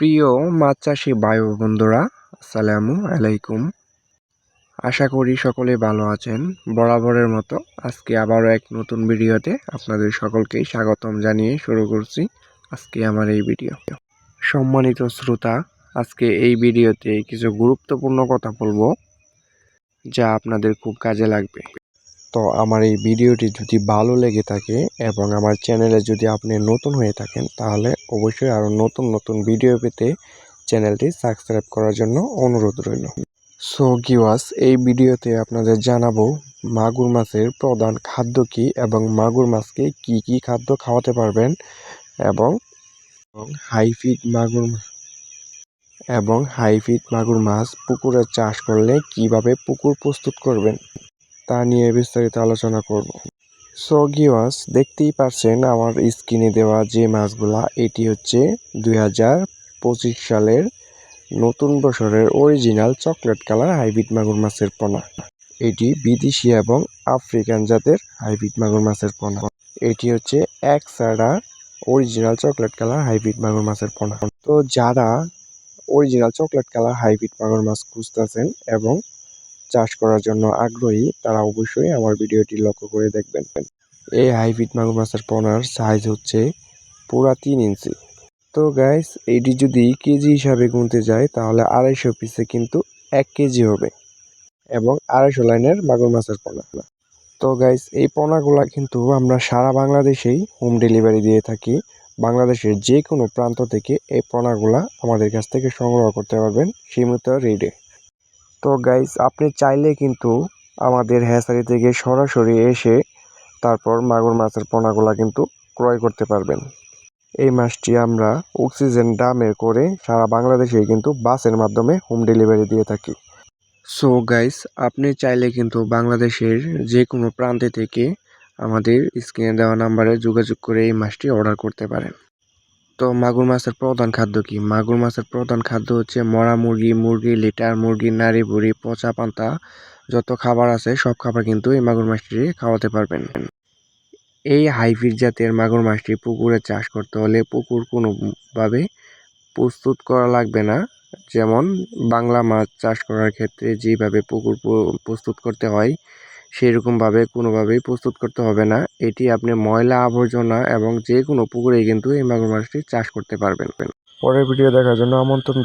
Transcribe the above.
প্রিয় মাছ চাষি বায়ু বন্ধুরা, আসসালামু আলাইকুম। আশা করি সকলে ভালো আছেন, বরাবরের মতো আজকে আবারও এক নতুন ভিডিওতে আপনাদের সকলকেই স্বাগতম জানিয়ে শুরু করছি আজকে আমার এই ভিডিও। সম্মানিত শ্রোতা, আজকে এই ভিডিওতে কিছু গুরুত্বপূর্ণ কথা বলব, যা আপনাদের খুব কাজে লাগবে। তো আমার এই ভিডিওটি যদি ভালো লেগে থাকে এবং আমার চ্যানেলে যদি আপনি নতুন হয়ে থাকেন, তাহলে অবশ্যই আরও নতুন নতুন ভিডিও পেতে চ্যানেলটি সাবস্ক্রাইব করার জন্য অনুরোধ রইল। সো গিওয়াস এই ভিডিওতে আপনাদের জানাব মাগুর মাছের প্রধান খাদ্য কী এবং মাগুর মাছকে কি কি খাদ্য খাওয়াতে পারবেন এবং হাইফিড মাগুর এবং হাইফিড মাগুর মাছ পুকুরে চাষ করলে কীভাবে পুকুর প্রস্তুত করবেন? তা নিয়ে বিস্তারিত আলোচনা করব। সো গিওয়াস দেখতেই পারছেন আমার স্ক্রিনে দেওয়া যে মাছগুলা, এটি হচ্ছে দুই হাজার পঁচিশ সালের নতুন বছরের অরিজিনাল চকলেট কালার হাইব্রিড মাগুর মাছের পোনা। এটি বিদেশি এবং আফ্রিকান জাতের হাইব্রিড মাগুর মাছের পোনা। এটি হচ্ছে এক সারা অরিজিনাল চকলেট কালার হাইব্রিড মাগুর মাছের পোনা। তো যারা অরিজিনাল চকলেট কালার হাইব্রিড মাগুর মাছ খুঁজতেছেন এবং চাষ করার জন্য আগ্রহী, তারা অবশ্যই আমার ভিডিওটি লক্ষ্য করে দেখবেন। এই হাইব্রিড মাগুর মাছের পোনার সাইজ হচ্ছে পুরা তিন ইঞ্চি। তো গাইস এটি যদি কেজি হিসাবে গুনতে যায়, তাহলে আড়াইশো পিসে কিন্তু এক কেজি হবে এবং আড়াইশো লাইনের মাগুর মাছের পোনা। তো গাইস এই পোনাগুলা কিন্তু আমরা সারা বাংলাদেশেই হোম ডেলিভারি দিয়ে থাকি। বাংলাদেশের যে কোনো প্রান্ত থেকে এই পোনাগুলা আমাদের কাছ থেকে সংগ্রহ করতে পারবেন সীমিত রেটে তো গাইস আপনি চাইলে কিন্তু আমাদের হ্যাসারি থেকে সরাসরি এসে তারপর মাগুর মাছের পোনাগুলা কিন্তু ক্রয় করতে পারবেন। এই মাছটি আমরা অক্সিজেন ড্রামে করে সারা বাংলাদেশে কিন্তু বাসের মাধ্যমে হোম ডেলিভারি দিয়ে থাকি। সো গাইস আপনি চাইলে কিন্তু বাংলাদেশের যে কোনো প্রান্তে থেকে আমাদের স্ক্রিনে দেওয়া নাম্বারে যোগাযোগ করে এই মাছটি অর্ডার করতে পারেন। তো মাগুর মাছের প্রধান খাদ্য কি? মাগুর মাছের প্রধান খাদ্য হচ্ছে মরা মুরগি মুরগি, লিটার মুরগি, নাড়ি বুড়ি, পচা পান্তা, যত খাবার আছে সব খাবার কিন্তু এই মাগুর মাছটি খাওয়াতে পারবেন। এই হাইব্রিড জাতের মাগুর মাছটি পুকুরে চাষ করতে হলে পুকুর কোনোভাবে প্রস্তুত করা লাগবে না। যেমন বাংলা মাছ চাষ করার ক্ষেত্রে যেভাবে পুকুর প্রস্তুত করতে হয় সেরকমভাবে কোনোভাবেই প্রস্তুত করতে হবে না। এটি আপনি ময়লা আবর্জনা এবং যে কোনো পুকুরেই কিন্তু এই মাগুর মাছটি চাষ করতে পারবেন। পরের ভিডিও দেখার জন্য আমন্ত্রণ।